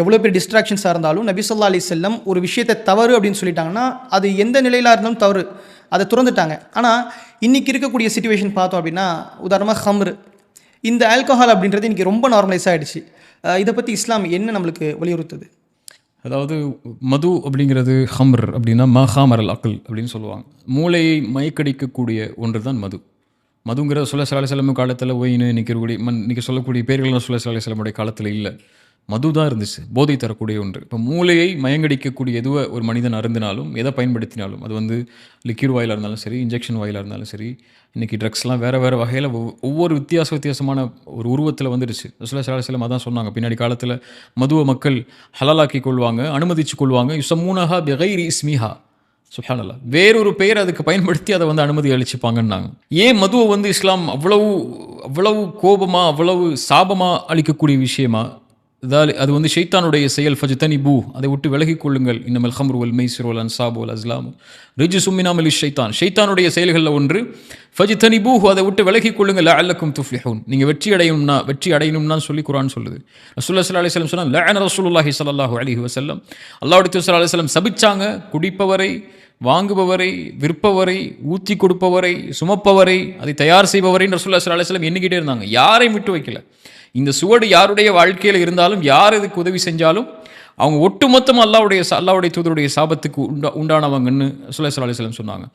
எவ்வளோ பெரிய டிஸ்ட்ராக்ஷன்ஸாக இருந்தாலும் நபி சொல்லா அலி செல்லம் ஒரு விஷயத்தை தவறு அப்படின்னு சொல்லிட்டாங்கன்னா அது எந்த நிலையிலாக இருந்தாலும் தவறு. அதை துறந்துட்டாங்க. ஆனால் இன்றைக்கி இருக்கக்கூடிய சுச்சுவேஷன் பார்த்தோம் அப்படின்னா உதாரணமாக ஹம்ரு. இந்த ஆல்கஹால் அப்படின்றது இன்றைக்கி ரொம்ப நார்மலைஸ் ஆகிடுச்சு இதை பற்றி இஸ்லாம் என்ன நம்மளுக்கு வலியுறுத்துது? அதாவது மது அப்படிங்கிறது ஹம்ர் அப்படின்னா ம ஹாமரல் அக்கல் அப்படின்னு சொல்லுவாங்க. மூளையை மயக்கடிக்கக்கூடிய ஒன்று தான் மது மதுங்கிற சுழசாலை செலவு காலத்தில் ஒயின்னு நிற்கக்கூடிய மண் இன்னைக்கு சொல்லக்கூடிய பேர்கள்லாம் சுழசாலை சில காலத்தில் இல்லை. மது தான் இருந்துச்சு போதை தரக்கூடிய ஒன்று. இப்போ மூளையை மயங்கடிக்கக்கூடிய எதுவை ஒரு மனிதன் அருந்தினாலும் எதை பயன்படுத்தினாலும் அது வந்து லிக்யூட் வாயிலாக இருந்தாலும் சரி இன்ஜெக்ஷன் வாயிலாக இருந்தாலும் சரி இன்றைக்கி ட்ரக்ஸ்லாம் வேறு வேறு வகையில் ஒவ்வொரு வித்தியாச வித்தியாசமான ஒரு உருவத்தில் வந்துடுச்சு. சில சில சில மதம் சொன்னாங்க. பின்னாடி காலத்தில் மதுவை மக்கள் ஹலாலாக்கி கொள்வாங்க அனுமதிச்சு கொள்வாங்க. யுசமூனஹா பெகைரி இஸ்மிஹா. சுஹானல்லா வேறொரு பெயர் அதுக்கு பயன்படுத்தி அதை வந்து அனுமதி அளிச்சுப்பாங்கன்னாங்க. ஏன் மதுவை வந்து இஸ்லாம் அவ்வளவு அவ்வளவு கோபமாக அவ்வளவு சாபமாக அளிக்கக்கூடிய விஷயமா? அது வந்து ஷைத்தானுடைய செயல் ஃபஜ்தனி பூ அதை விட்டு விலகிக் கொள்ளுங்கள். இன்னமல் ஹம்ரு வல் மைசிர் வல் அன்சாபு வல் அஸ்லாம். ரிஜு சும்மினாமல் ஷைத்தான். ஷைத்தானுடைய செயல்களில் ஒன்று ஃபஜ்தனி பூ அதை விட்டு விலகிக் கொள்ளுங்கள். அல்லக்கும் துஃப்லிஹூன். நீங்கள் வெற்றி அடையணும்னா வெற்றி அடையணும்னா சொல்லி குரான் சொல்லுது. ரசூல்லா சல்லா அலிஸ்லம் சொன்னால் லேன் ரசூலுல்லாஹி ஸல்லல்லாஹு அலைஹி அலி அல்லாஹ்வுடைய தூதர் ஸல்லல்லாஹு அலைஹி சபிச்சாங்க குடிப்பவரை வாங்குபவரை விற்பவரை ஊற்றி கொடுப்பவரை சுமப்பவரை அதை தயார் செய்பவரை ரசூல்லா சலாஹ் அலிஸ்லம் எண்ணிக்கிட்டே இருந்தாங்க. யாரையும் விட்டு வைக்கல? இந்த சுவடு யாருடைய வாழ்க்கையில் இருந்தாலும் யார் இதுக்கு உதவி செஞ்சாலும் அவங்க ஒட்டுமொத்தம் அல்லாவுடைய அல்லாவுடைய தூதருடைய சாபத்துக்கு உண்டா உண்டானவங்கன்னு சுல்லா சலாஹ் சொன்னாங்க.